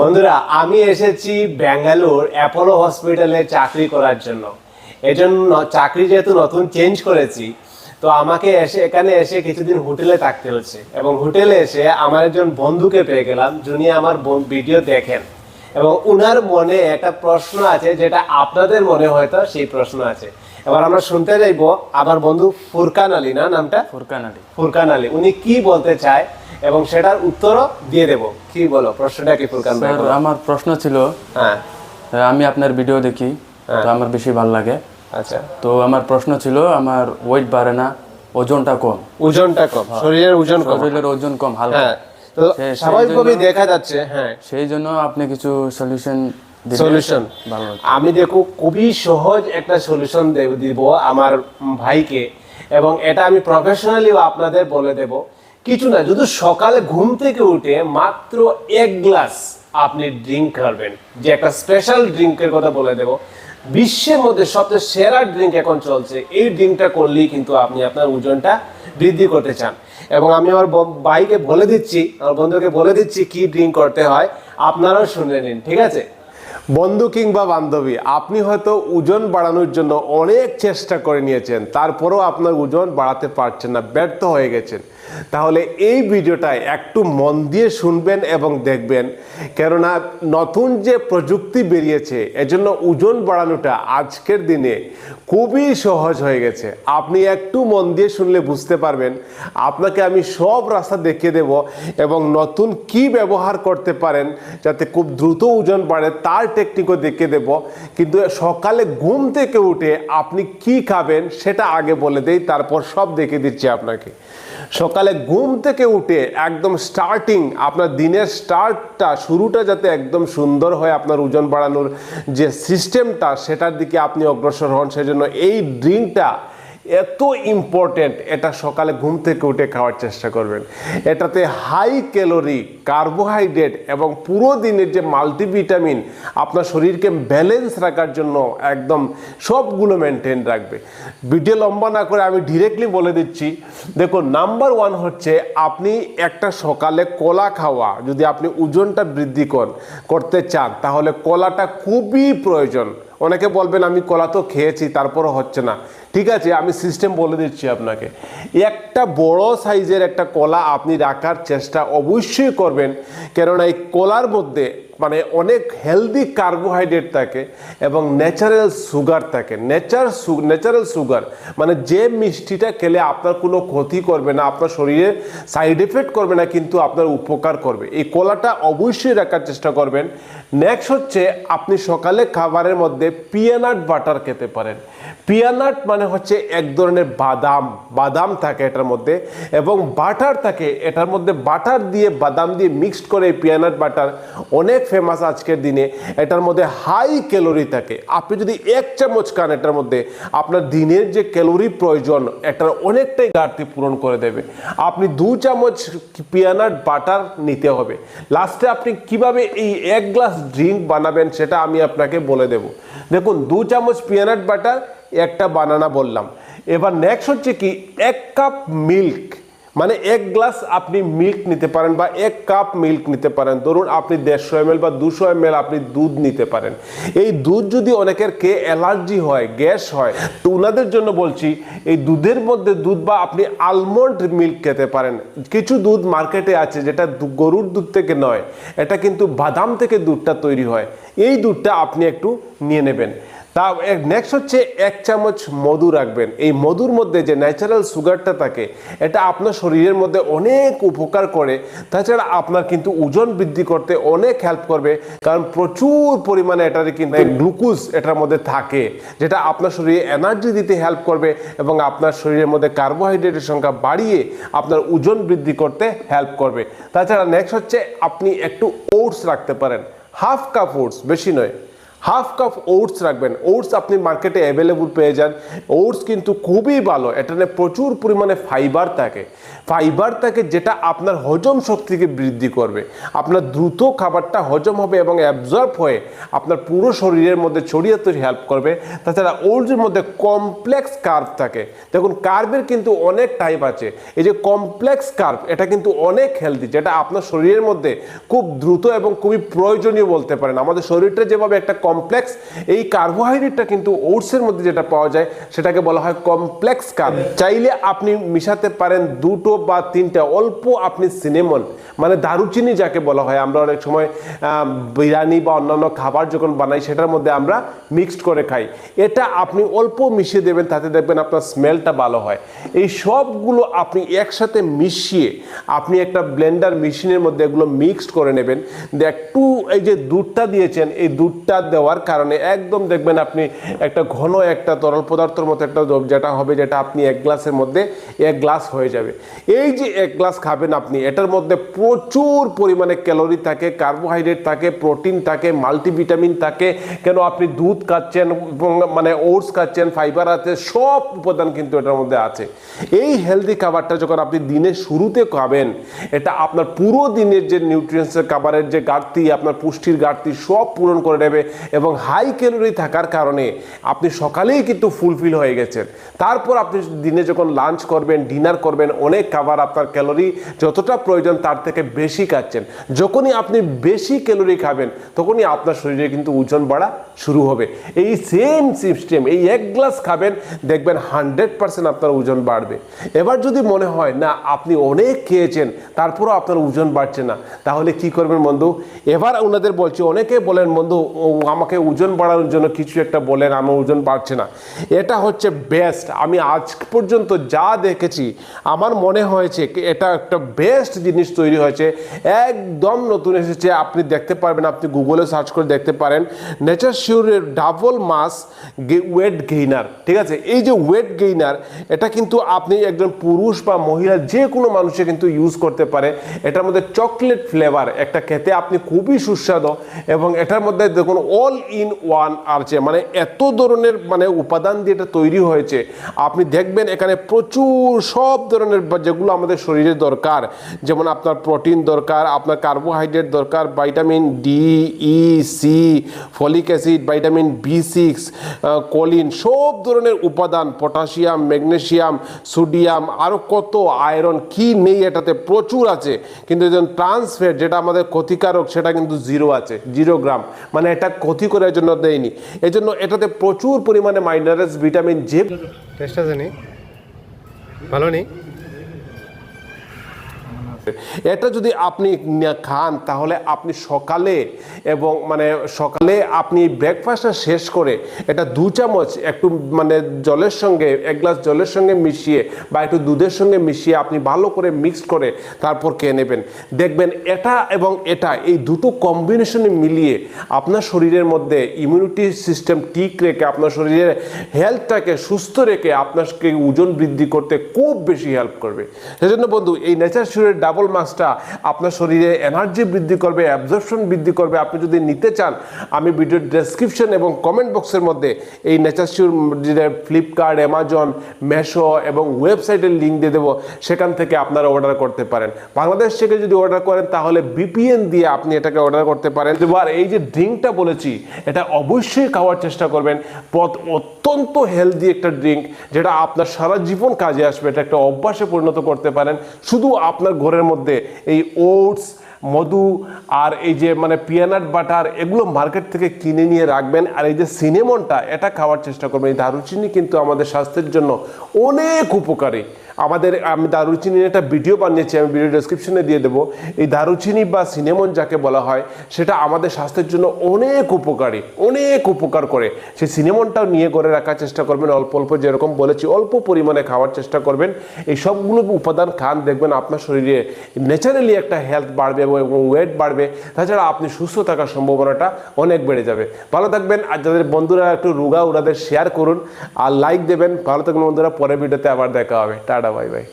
বন্ধুরা, আমি এসেছি ব্যাঙ্গালোর অ্যাপোলো হসপিটালে চাকরি করার জন্য। এজন্য চাকরি যেহেতু নতুন চেঞ্জ করেছি, তো আমাকে এসে এখানে এসে কিছুদিন হোটেলে থাকতে হচ্ছে এবং হোটেলে এসে আমার একজন বন্ধুকে পেয়ে গেলাম, যিনি আমার ভিডিও দেখেন। এবং উনার মনে একটা প্রশ্ন আছে, যেটা আপনাদের মনে হয়তো সেই প্রশ্ন আছে। এবার আমরা শুনতে যাইবো আমার বন্ধু ফুরকান আলী না নামটা? ফুরকান আলী। ফুরকান আলী। উনি কি বলতে চায় এবং সেটার উত্তরও দিয়ে দেব। কি বলো প্রশ্নটা কি ফুরকান ভাই আমার প্রশ্ন ছিল হ্যাঁ। আমি আপনার ভিডিও দেখি তো আমার বেশি ভালো লাগে। আচ্ছা। তো আমার প্রশ্ন ছিল আমার ওয়েট বাড়ে না ওজনটা কম। ওজনটা কম শরীরের ওজন কম। শরীরের ওজন কম হালকা। হ্যাঁ। তো স্বাভাবিকভাবেই দেখা যাচ্ছে হ্যাঁ। সেই জন্য আপনি কিছু সলিউশন সলিউশন আমি দেখো খুবই সহজ একটা সলিউশন দিব আমার ভাইকে। এবং এটা আমি প্রফেশনালিও আপনাদের বলে দেব। কিছু না যদি সকালে ঘুম থেকে উঠে মাত্র এক গ্লাস আপনি ড্রিঙ্ক করবেন যে একটা স্পেশাল ড্রিঙ্কের কথা বলে দেব। বিশ্বের মধ্যে সবচেয়ে সেরা ড্রিঙ্ক এখন চলছে। এই ড্রিঙ্কটা করলেই কিন্তু আপনি আপনার ওজনটা বৃদ্ধি করতে চান। এবং আমি আমার ভাইকে বলে দিচ্ছি আমার বন্ধুকে বলে দিচ্ছি কি ড্রিঙ্ক করতে হয়। আপনারাও শুনে নিন ঠিক আছে? বন্ধু কিংবা বান্ধবী, আপনি হয়তো ওজন বাড়ানোর জন্য অনেক চেষ্টা করে নিয়েছেন, তারপরেও আপনার ওজন বাড়াতে পারছেন না, ব্যর্থ হয়ে গেছেন। তাহলে এই ভিডিওটায় একটু মন দিয়ে শুনবেন এবং দেখবেন। কেননা নতুন যে প্রযুক্তি বেরিয়েছে, এজন্য ওজন বাড়ানোটা আজকের দিনে খুবই সহজ হয়ে গেছে। আপনি একটু মন দিয়ে শুনলে বুঝতে পারবেন। আপনাকে আমি সব রাস্তা দেখিয়ে দেব এবং নতুন কি ব্যবহার করতে পারেন যাতে খুব দ্রুত ওজন বাড়ে, তার টেকনিকও দেখিয়ে দেব। কিন্তু সকালে ঘুম থেকে উঠে আপনি কি খাবেন সেটা আগে বলে দেই, তারপর সব দেখিয়ে দিচ্ছি আপনাকে। সকালে ঘুম থেকে উঠে একদম স্টার্টিং আপনার দিনের স্টার্টটা শুরুটা যাতে একদম সুন্দর হয় আপনার ওজন বাড়ানোর যে সিস্টেমটা সেটার দিকে আপনি অগ্রসর হন। সেজন্য এই ড্রিঙ্কটা এত ইম্পর্টেন্ট এটা সকালে ঘুম থেকে উঠে খাওয়ার চেষ্টা করবেন। এটাতে হাই ক্যালোরি কার্বোহাইড্রেট এবং পুরো দিনের যে মাল্টিভিটামিন আপনার শরীরকে ব্যালেন্স রাখার জন্য একদম সবগুলো মেনটেন রাখবে। ভিডিও লম্বা না করে আমি ডিরেক্টলি বলে দিচ্ছি, দেখুন নাম্বার ওয়ান হচ্ছে আপনি একটা সকালে কলা খাওয়া, যদি আপনি ওজনটা বৃদ্ধি কর, করতে চান, তাহলে কলাটা খুবই প্রয়োজন। অনেকে বলবেন, আমি কলা তো খেয়েছি, তারপরও হচ্ছে না। ঠিক আছে, আমি সিস্টেম বলে দিচ্ছি আপনাকে। একটা বড় সাইজের একটা কলা আপনি রাখার চেষ্টা অবশ্যই করবেন। কেননা এই কলার মধ্যে মানে অনেক হেলদি কার্বোহাইড্রেট থাকে এবং ন্যাচারাল সুগার থাকে। নেচার ন্যাচারাল সুগার মানে যে মিষ্টিটা খেলে আপনার কোনো ক্ষতি করবে না, আপনার শরীরে সাইড এফেক্ট করবে না, কিন্তু আপনার উপকার করবে। এই কলাটা অবশ্যই রাখার চেষ্টা করবেন। নেক্সট হচ্ছে আপনি সকালে খাবারের মধ্যে পিয়ানাট বাটার খেতে পারেন। পিয়ানাট মানে হচ্ছে এক ধরনের বাদাম বাদাম থাকে এটার মধ্যে এবং বাটার থাকে। এটার মধ্যে বাটার দিয়ে বাদাম দিয়ে মিক্সড করে পিয়ানাট বাটার অনেক ফেমাস আজকের দিনে, এটার মধ্যে হাই ক্যালোরি থাকে। আপনি যদি এক চামচ খান, এটার মধ্যে আপনার দিনের যে ক্যালোরি প্রয়োজন, এটার অনেকটাই ঘাটতি পূরণ করে দেবে। আপনি দু চামচ পিয়ানাট বাটার নিতে হবে। লাস্টে আপনি কীভাবে এই এক গ্লাস ড্রিঙ্ক বানাবেন, সেটা আমি আপনাকে বলে দেব। দেখুন, দু চামচ পিয়ানাট বাটার একটা বানানা বললাম। এবার নেক্সট হচ্ছে কি, এক কাপ মিল্ক মানে এক গ্লাস আপনি মিল্ক নিতে পারেন বা এক কাপ মিল্ক নিতে পারেন। ধরুন আপনি দেড়শো এম বা দুশো এম আপনি দুধ নিতে পারেন। এই দুধ যদি অনেকের কে অ্যালার্জি হয়, গ্যাস হয়, তো ওনাদের জন্য বলছি, এই দুধের মধ্যে দুধ বা আপনি আলমন্ড মিল্ক খেতে পারেন। কিছু দুধ মার্কেটে আছে যেটা গরুর দুধ থেকে নয়, এটা কিন্তু বাদাম থেকে দুধটা তৈরি হয়। এই দুধটা আপনি একটু নিয়ে নেবেন। তা নেক্সট হচ্ছে এক চামচ মধু রাখবেন। এই মধুর মধ্যে যে ন্যাচারাল সুগারটা থাকে এটা আপনার শরীরের মধ্যে অনেক উপকার করে। তাছাড়া আপনার কিন্তু ওজন বৃদ্ধি করতে অনেক হেল্প করবে। কারণ প্রচুর পরিমাণে এটার কিন্তু গ্লুকোজ এটার মধ্যে থাকে যেটা আপনার শরীরে এনার্জি দিতে হেল্প করবে এবং আপনার শরীরের মধ্যে কার্বোহাইড্রেটের সংখ্যা বাড়িয়ে আপনার ওজন বৃদ্ধি করতে হেল্প করবে। তাছাড়া নেক্সট হচ্ছে আপনি একটু ওটস রাখতে পারেন। হাফ কাপ ওটস বেশি নয়। হাফ কাপ ওটস রাখবেন। ওটস আপনি মার্কেটে অ্যাভেলেবল পেয়ে যান। ওটস কিন্তু খুবই ভালো। এটাতে প্রচুর পরিমাণে ফাইবার থাকে। ফাইবার থাকে যেটা আপনার হজম শক্তিকে বৃদ্ধি করবে। আপনার দ্রুত খাবারটা হজম হবে এবং অ্যাবজর্ব হয়ে আপনার পুরো শরীরের মধ্যে ছড়িয়ে তৈরি হেল্প করবে। তাছাড়া ওটসের মধ্যে কমপ্লেক্স কার্ভ থাকে। দেখুন কার্ভের কিন্তু অনেক টাইপ আছে। এই যে কমপ্লেক্স কার্ভ এটা কিন্তু অনেক হেলদি যেটা আপনার শরীরের মধ্যে খুব দ্রুত এবং খুবই প্রয়োজনীয় বলতে পারেন। আমাদের শরীরটা যেভাবে একটা কমপ্লেক্স এই কার্বোহাইড্রেটটা কিন্তু ওটসের মধ্যে যেটা পাওয়া যায়, সেটাকে বলা হয় কমপ্লেক্স কার্ব চাইলে আপনি মিশাতে পারেন দুটো বা তিনটা, অল্প আপনি সিনেমন মানে দারুচিনি যাকে বলা হয়। আমরা অনেক সময় বিরিয়ানি বা অন্যান্য খাবার যখন বানাই, সেটার মধ্যে আমরা মিক্সড করে খাই। এটা আপনি অল্প মিশিয়ে দেবেন, তাতে দেখবেন আপনার স্মেলটা ভালো হয়। এই সবগুলো আপনি একসাথে মিশিয়ে, আপনি একটা ব্লেন্ডার মেশিনের মধ্যে এগুলো মিক্সড করে নেবেন। একটু এই যে দুধটা দিয়েছেন, এই দুধটা দেওয়ার কারণে একদম দেখবেন আপনি একটা ঘন একটা তরল পদার্থের মতো একটা যেটা হবে, যেটা আপনি এক গ্লাসের মধ্যে এক গ্লাস হয়ে যাবে। এই যে এক গ্লাস খাবেন আপনি, এটার মধ্যে প্রচুর পরিমাণে ক্যালোরি থাকে, কার্বোহাইড্রেট থাকে, প্রোটিন থাকে, মাল্টিভিটামিন থাকে, কেন আপনি দুধ খাচ্ছেন মানে ওটস খাচ্ছেন, ফাইবার আছে, সব উপাদান কিন্তু এটার মধ্যে আছে। এই হেলদি খাবারটা যখন আপনি দিনের শুরুতে খাবেন, এটা আপনার পুরো দিনের যে নিউট্রিয়েন্টসের খাবারের যে ঘাটতি, আপনার পুষ্টির ঘাটতি সব পূরণ করে দেবে এবং হাই ক্যালোরি থাকার কারণে আপনি সকালেই কিন্তু ফুলফিল হয়ে গেছেন। তারপর আপনি দিনে যখন লাঞ্চ করবেন ডিনার করবেন, অনেক খাবার আপনার ক্যালোরি যতটা প্রয়োজন তার থেকে বেশি খাচ্ছেন। যখনই আপনি বেশি ক্যালোরি খাবেন, তখনই আপনার শরীরে কিন্তু ওজন বাড়া শুরু হবে। এই সেম সিস্টেম এই এক গ্লাস খাবেন, দেখবেন হান্ড্রেড পার্সেন্ট আপনার ওজন বাড়বে। এবার যদি মনে হয়, না, আপনি অনেক খেয়েছেন, তারপরও আপনার ওজন বাড়ছে না, তাহলে কি করবেন বন্ধু? এবার ওনাদের বলছি, অনেকে বলেন বন্ধু আমাকে ওজন বাড়ানোর জন্য কিছু একটা বলেন, আমার ওজন বাড়ছে না। এটা হচ্ছে বেস্ট আমি আজ পর্যন্ত যা দেখেছি, আমার মনে হয়েছে এটা একটা বেস্ট জিনিস তৈরি হয়েছে। একদম নতুন এসেছে, আপনি দেখতে পারবেন, আপনি গুগলে সার্চ করে দেখতে পারেন। নেচার শিওরের ডাবল মাস ওয়েট গেইনার ঠিক আছে? এই যে ওয়েট গেইনার এটা কিন্তু আপনি একজন পুরুষ বা মহিলা যে কোনো মানুষে কিন্তু ইউজ করতে পারে। এটার মধ্যে চকলেট ফ্লেভার একটা খেতে আপনি খুবই সুস্বাদু এবং এটার মধ্যে দেখুন অল ইন ওয়ান আছে মানে এত ধরনের মানে উপাদান দিয়ে এটা তৈরি হয়েছে। আপনি দেখবেন এখানে প্রচুর সব ধরনের যেগুলো আমাদের শরীরে দরকার, যেমন আপনার প্রোটিন দরকার, আপনার কার্বোহাইড্রেট দরকার vitamin D E C folic acid vitamin B six choline সব ধরনের উপাদান পটাশিয়াম ম্যাগনেসিয়াম সোডিয়াম আরও কত আয়রন কি নেই এটাতে প্রচুর আছে। কিন্তু ট্রান্সফেট যেটা আমাদের ক্ষতিকারক, সেটা কিন্তু জিরো আছে জিরো গ্রাম মানে এটা ক্ষতি করার জন্য দেয়নি। এই জন্য এটাতে প্রচুর পরিমাণে মাইনারেস ভিটামিন জি টেস্ট আছে নি? ভালো নেই এটা যদি আপনি খান, তাহলে আপনি সকালে এবং মানে সকালে আপনি ব্রেকফাস্টটা শেষ করে এটা দু চামচ একটু মানে জলের সঙ্গে, এক গ্লাস জলের সঙ্গে মিশিয়ে বা একটু দুধের সঙ্গে মিশিয়ে আপনি ভালো করে মিক্সড করে তারপর খেয়ে নেবেন। দেখবেন এটা এবং এটা, এই দুটো কম্বিনেশনে মিলিয়ে আপনার শরীরের মধ্যে ইমিউনিটি সিস্টেম ঠিক রেখে, আপনার শরীরের হেলথটাকে সুস্থ রেখে আপনাকে ওজন বৃদ্ধি করতে খুব বেশি হেল্প করবে। সেজন্য বন্ধু, এই নেচার শিওরের ডাবল মাছটা আপনার শরীরে এনার্জি বৃদ্ধি করবে অ্যাবজর্পশন বৃদ্ধি করবে। আপনি যদি নিতে চান, আমি ভিডিওর ডেসক্রিপশন এবং কমেন্ট বক্সের মধ্যে এই নেচার ফ্লিপকার্ট অ্যামাজন মেশো এবং ওয়েবসাইটের লিঙ্ক দিয়ে দেবো। সেখান থেকে আপনারা অর্ডার করতে পারেন। বাংলাদেশ থেকে যদি অর্ডার করেন, তাহলে বিপিএন দিয়ে আপনি এটাকে অর্ডার করতে পারেন। এবার এই যে ড্রিঙ্কটা বলেছি, এটা অবশ্যই খাওয়ার চেষ্টা করবেন। পথ- অত্যন্ত হেলদি একটা ড্রিঙ্ক যেটা আপনার সারা জীবন কাজে আসবে। এটা একটা অভ্যাসে পরিণত করতে পারেন। শুধু আপনার ঘরের মধ্যে এই ওটস মধু আর এই যে মানে পিয়ানাট বাটার এগুলো মার্কেট থেকে কিনে নিয়ে রাখবেন। আর এই যে সিনেমনটা এটা খাওয়ার চেষ্টা করবেন। এই দারুচিনি কিন্তু আমাদের স্বাস্থ্যের জন্য অনেক উপকারী। আমাদের, আমি দারুচিনির একটা ভিডিও বানিয়েছি, আমি ভিডিও ডেসক্রিপশনে দিয়ে দেবো। এই দারুচিনি বা সিনেমন যাকে বলা হয়, সেটা আমাদের স্বাস্থ্যের জন্য অনেক উপকারী, অনেক উপকার করে। সেই সিনেমনটাও নিয়ে করে রাখার চেষ্টা করবেন। অল্প অল্প যেরকম বলেছি, অল্প পরিমাণে খাওয়ার চেষ্টা করবেন। এই সবগুলো উপাদান খান, দেখবেন আপনার শরীরে ন্যাচারালি একটা হেলথ বাড়বে এবং ওয়েট বাড়বে, তাছাড়া আপনি সুস্থ থাকার সম্ভাবনাটা অনেক বেড়ে যাবে। ভালো থাকবেন, আর যাদের বন্ধুরা একটু রুগা, ওনাদের শেয়ার করুন, আর লাইক দেবেন। ভালো থাকবেন বন্ধুরা, পরের ভিডিওতে আবার দেখা হবে। Tata bye bye